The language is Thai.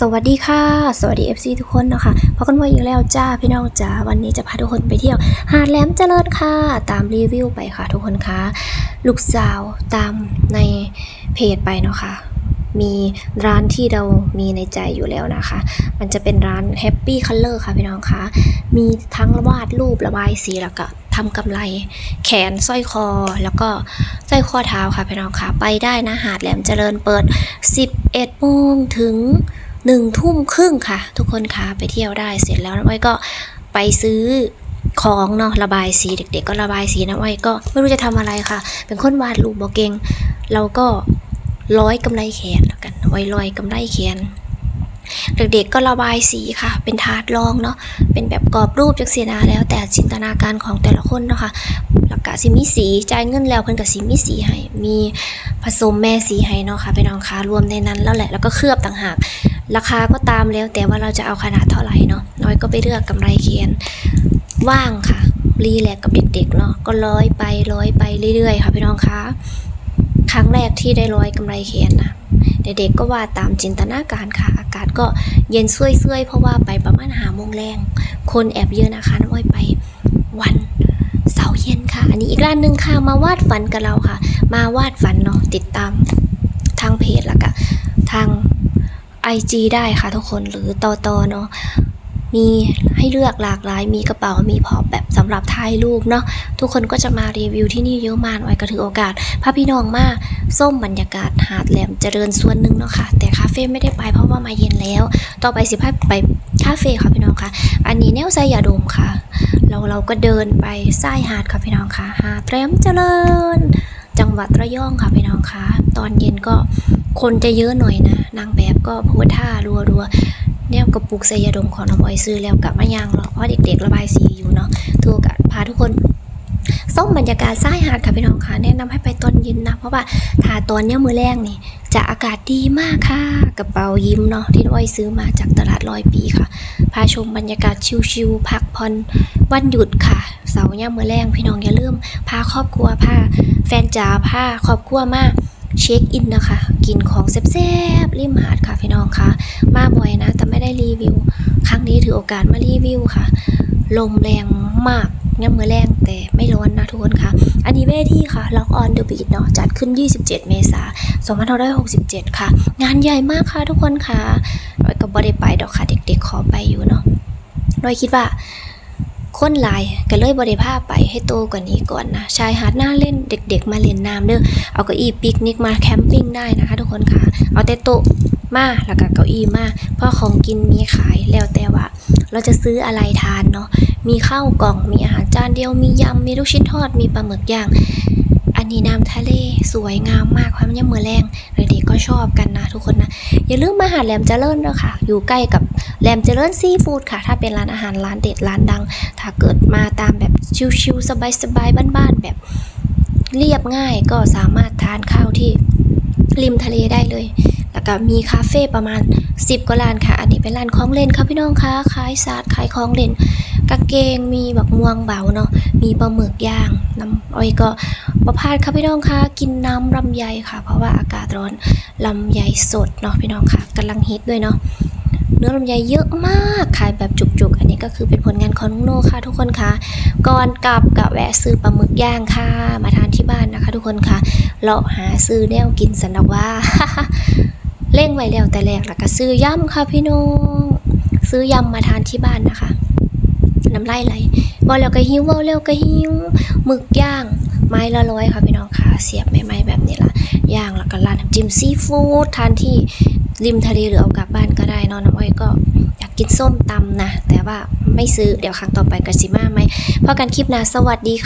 สวัสดีค่ะ สวัสดี FC ทุกคนนะคะพบกันไว้อีกแล้วจ้าพี่น้องจ้าวันนี้จะพาทุกคนไปเที่ยว หาดแหลมเจริญค่ะ ตามรีวิวไปค่ะ ทุกคนคะลูกสาวตามในเพจไปเนาะค่ะมีร้านที่เรามีในใจอยู่แล้วนะคะ มันจะเป็นร้าน Happy Color ค่ะพี่น้องคะ มีทั้งวาดรูประบายสีแล้วก็ทำกำไรแขนสร้อยคอแล้วก็สร้อยข้อเท้าค่ะพี่น้องคะ ไปได้นะหาดแหลมเจริญเปิด 11โมงถึง หนึ่งทุ่มครึ่งค่ะ ทุกคนคะไปเที่ยวได้เสร็จแล้วน้ำอ้อยก็ไปซื้อของเนาะระบายสีเด็ก ๆ ก็ระบายสีน้ำอ้อยก็ไม่รู้จะทำอะไรค่ะ เป็นคนวาดรูปบอกเกงเราก็ร้อยกำไรแขนแล้วกันน้ำอ้อยร้อยกำไรแขนเด็กๆก็ระบายสีค่ะ เป็นถาดรองเนาะ เป็นแบบกรอบรูปจากเสียนาแล้วแต่จินตนาการของแต่ละคนเนาะค่ะแล้วก็สิมีสีจ่ายเงินแล้วเพิ่นก็สิมีสีให้ มีผสมแม่สีให้เนาะค่ะพี่น้องคะรวมในนั้นแล้วแหละ แล้วก็เคลือบต่างหาก ราคาก็ตามแล้วแต่ว่าเราจะเอาขนาดเท่าไหร่เนาะน้อยก็ไปเลือกกำไรเขียนว่างค่ะรีแลกซ์กับเด็กๆเนาะก็ร้อยไปร้อยไปเรื่อยๆ ค่ะพี่น้องคะครั้งแรกที่ได้ร้อยกำไรเขียนนะเด็กๆก็วาดตามจินตนาการค่ะ อากาศก็เย็นซุยๆเพราะว่าไปประมาณหาโมงแรงคนแอบเยอะนะคะน้องอ้อยไปวันเสาร์เย็นค่ะ อันนี้อีกร้านหนึ่งค่ะมาวาดฝันกับเราค่ะ มาวาดฝันเนาะติดตามทางเพจแล้วก็ทาง IG ได้ค่ะทุกคนหรือต่อตอเนาะมีให้เลือกหลากหลาย มีกระเป๋า มีพอแบบสำหรับถ่ายรูปเนาะ ทุกคนก็จะมารีวิวที่นี่เยอะมากไว้ก็ถือโอกาสพาพี่น้องมาส้มบรรยากาศหาดแหลมเจริญส่วนหนึ่งเนาะค่ะ แต่คาเฟ่ไม่ได้ไปเพราะว่ามาเย็นแล้ว ต่อไปสิพาไปคาเฟ่ค่ะพี่น้องค่ะ อันนี้แนวไซยาดมค่ะ เราเราก็เดินไปใต้หาดค่ะพี่น้องค่ะ หาดแหลมเจริญ จังหวัดระยองค่ะพี่น้องค่ะ ตอนเย็นก็คนจะเยอะหน่อยนะ นางแบบก็โพสท่ารัวๆแนวกระปุกใส่ยาดมของน้องออยซื้อแล้วกลับมายางหรอกเพราะเด็กๆระบายสีอยู่เนาะถือโอกาสพาทุกคนส่งบรรยากาศซ้ายหาดค่ะพี่น้องค่ะแนะนำให้ไปตอนเย็นนะ เพราะว่าถ้าตอนเนี้ยมือแรกนี่จะอากาศดีมากค่ะกระเป๋ายิ้มเนาะที่น้อยซื้อมาจากตลาดร้อยปีค่ะ พาชมบรรยากาศชิลๆพักผ่อนวันหยุดค่ะ เสาร์ย่ามมือแรงพี่น้องอย่าลืมพาครอบครัวพาแฟนจ๋าพาครอบครัวมา เช็คอินนะคะ กินของแซ่บๆริมหาดค่ะพี่น้องคะมาบ่อยนะ แต่ไม่ได้รีวิว ครั้งนี้ถือโอกาสมารีวิวค่ะ ลมแรงมากย่ำมือแรงแต่ไม่ร้อนนะทุกคนค่ะ อันนี้เวทีค่ะ Lock on the Beat เนาะจัดขึ้น 27 เมษายน2567 ค่ะ งานใหญ่มากค่ะทุกคนค่ะน้อยก็บ่ได้ไปดอกค่ะ เด็กๆขอไปอยู่เนาะน้อยคิดว่า คนหลายก็เลยบริภาพไปให้โตกว่านี้ก่อนนะชายหาดหน้าเล่นเด็ก ๆ มาเล่นน้ำเด้อเอาเก้าอี้ปิกนิกมาแคมปิ้งได้นะคะทุกคนค่ะ เอาแต่โต๊ะมาแล้วก็เก้าอี้มาเพราะของกินมีขายแล้วแต่ว่า เราจะซื้ออะไรทานเนาะมีข้าวกล่องมีอาหารจานเดียวมียำมีลูกชิ้นทอดมีปลาหมึกย่าง นี้น้ำทะเลสวยงามมากความยามมือแรงเด็กๆก็ชอบกันนะทุกคนนะอย่าลืมมาหาแหลมเจริญด้วยค่ะ อยู่ใกล้กับแหลมเจริญซีฟู้ดค่ะ ถ้าเป็นร้านอาหารร้านเด็ดร้านดัง ถ้าเกิดมาตามแบบชิวๆสบายๆบ้านๆแบบเรียบง่ายก็สามารถทานข้าวที่ริมทะเลได้เลย แล้วก็มีคาเฟ่ประมาณ 10กว่าร้านค่ะ อันนี้เป็นร้านของเล่นค่ะพี่น้องคะขายศาสตร์ขายของเล่นกางเกงมีแบบม่วงเบาเนาะ มีปลาหมึกย่าง น้ำอ้อยก็ ประพาดค่ะพี่น้องคะกินน้ำลำไยค่ะ เพราะว่าอากาศร้อนลำไยสดเนาะพี่น้องค่ะกำลังฮิตด้วยเนาะเนื้อลำไยเยอะมากขายแบบจุกๆ อันนี้ก็คือเป็นผลงานของน้องโน่ค่ะทุกคนค่ะ ก่อนกลับกะแวะซื้อปลาหมึกย่างค่ะ มาทานที่บ้านนะคะ ทุกคนค่ะเลาะหาซื้อแนวกินสันดอกว่า เร่งไว้แล้วแต่แรกแล้วก็ซื้อยำค่ะพี่น้องซื้อยำมาทานที่บ้านนะคะน้ำไลายไหล บอแล้วก็หิวบอแล้วก็หิวหมึกย่าง ไม้ละร้อยค่ะพี่น้องค่ะ เสียบใหม่ๆแบบนี้ละย่างแล้วก็ราดน้ำจิ้มซีฟู้ดทานที่ริมทะเลหรือเอากลับบ้านก็ได้นอนน้ำอ้อยก็อยากกินส้มตำนะ แต่ว่าไม่ซื้อเดี๋ยวครั้งต่อไปกสิมาไหมเพราะกันคลิปนะสวัสดีค่ะ